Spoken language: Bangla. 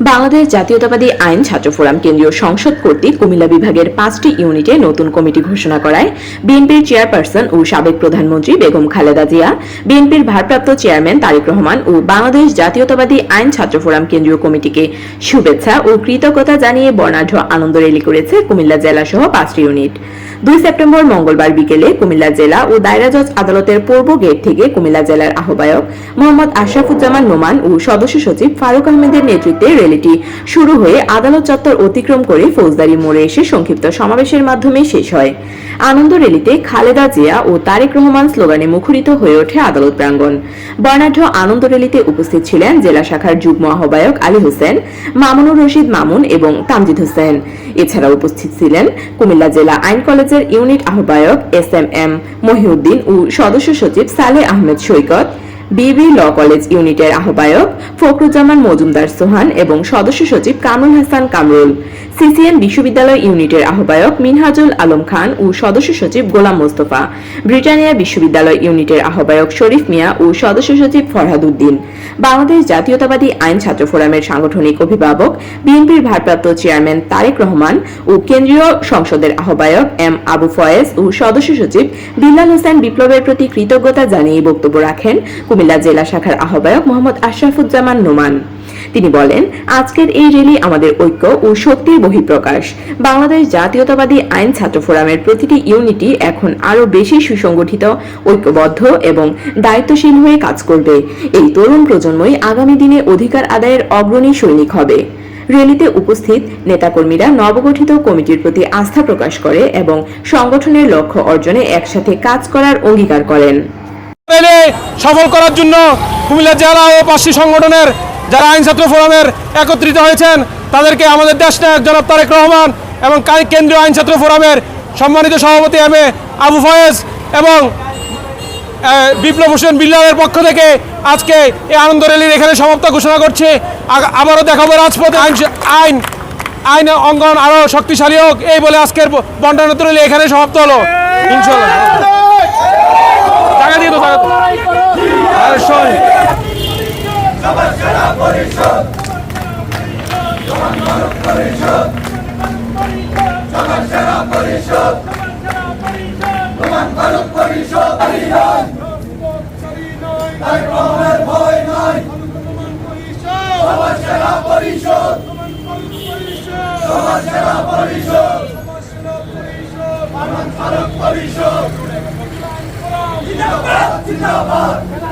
বাংলাদেশ জাতীয়তাবাদী আইন ছাত্র ফোরাম কেন্দ্রীয় সংসদ কর্তৃক কুমিল্লা বিভাগের পাঁচটি ইউনিটে নতুন কমিটি ঘোষণা করায় বিএনপির চেয়ারপারসন ও সাবেক প্রধানমন্ত্রী বেগম খালেদা জিয়া, বিএনপির ভারপ্রাপ্ত চেয়ারম্যান তারেক রহমান ও বাংলাদেশ জাতীয়তাবাদী আইন ছাত্র ফোরাম কেন্দ্রীয় কমিটিকে শুভেচ্ছা ও কৃতজ্ঞতা জানিয়ে বর্ণাঢ্য আনন্দ রেলি করেছে কুমিল্লা জেলা সহ পাঁচটি ইউনিট। দুই সেপ্টেম্বর মঙ্গলবার বিকেলে কুমিল্লা জেলা ও দায়রা জজ আদালতের পূর্ব গেট থেকে কুমিল্লা জেলার আহ্বায়ক মোহাম্মদ আশরাফুজ্জামান নোমান ও সদস্য সচিব ফারুক আহমেদের নেতৃত্বে র্যালিটি শুরু হয়ে আদালত চত্বর অতিক্রম করে ফৌজদারি মোড়ে এসে সংক্ষিপ্ত সমাবেশের মাধ্যমে শেষ হয়। আনন্দ র্যালিতে খালেদা জিয়া ও তারেক রহমান স্লোগানে মুখরিত হয়ে ওঠে আদালত প্রাঙ্গণ। বর্ণাঢ্য আনন্দ র্যালিতে উপস্থিত ছিলেন জেলা শাখার যুগ্ম আহ্বায়ক আলী হোসেন, মামুনুর রশিদ মামুন এবং তামজিদ হোসেন। এছাড়া উপস্থিত ছিলেন কুমিল্লা জেলা আইন কলেজের ইউনিট আহ্বায়ক এস এম এম মহিউদ্দিন ও সদস্য সচিব সালে আহমেদ সৈকত। বিবি ল কলেজ ইউনিটের আহ্বায়ক ফখরুজ্জামান মজুমদার সোহান এবং সদস্য সচিব কামরুল হাসান কামরুল। সিসিএন বিশ্ববিদ্যালয় ইউনিটের আহ্বায়ক মিনহাজুল আলম খান ও সদস্য সচিব গোলাম মোস্তফা। ব্রিটানিয়া বিশ্ববিদ্যালয় ইউনিটের আহ্বায়ক শরীফ মিয়া ও সদস্য সচিব ফরহাদ উদ্দিন। বাংলাদেশ জাতীয়তাবাদী আইন ছাত্র ফোরামের সাংগঠনিক অভিভাবক, বিএনপির ভারপ্রাপ্ত চেয়ারম্যান তারেক রহমান ও কেন্দ্রীয় সংসদের আহ্বায়ক এম আবু ফয়েজ ও সদস্য সচিব বিল্লাল হোসেন বিপ্লবের প্রতি কৃতজ্ঞতা জানিয়ে বক্তব্য রাখেন কুমিল্লা জেলা শাখার আহ্বায়ক মোহাম্মদ আশরাফুজ্জামান নোমান। তিনি বলেন, আজকের এই র্যালি আমাদের ঐক্য ও শক্তির বহিঃপ্রকাশ। বাংলাদেশ জাতীয়তাবাদী আইন ছাত্র ফোরামের প্রতিটি ইউনিটই এখন আরও বেশি সুসংগঠিত, ঐক্যবদ্ধ এবং দায়িত্বশীল হয়ে কাজ করবে। এই তরুণ প্রজন্মই আগামী দিনে অধিকার আদায়ের অগ্রণী সৈনিক হবে। র্যালিতে উপস্থিত নেতাকর্মীরা নবগঠিত কমিটির প্রতি আস্থা প্রকাশ করে এবং সংগঠনের লক্ষ্য অর্জনে একসাথে কাজ করার অঙ্গীকার করেন। রেলে সফল করার জন্য কুমিল্লা জেলা ও পাঁচটি সংগঠনের যারা আইন ছাত্র ফোরামের একত্রিত হয়েছেন, তাদেরকে আমাদের দেশ নায়ক জনাব তারেক রহমান এবং কেন্দ্রীয় আইন ছাত্র ফোরামের সম্মানিত সভাপতি এম এ আবু ফয়েজ এবং বিপ্লব হোসেন বিল্লালের পক্ষ থেকে আজকে এই আনন্দ র্যালির এখানে সমাপ্ত ঘোষণা করছে। আবারও দেখাবো রাজপথে আইন আইন আইন অঙ্গন আরও শক্তিশালী হোক, এই বলে আজকের বন্টনত র্যালি এখানে সমাপ্ত হলো। ইনশাল্লাহ জিন্দাবাদ জিন্দাবাদ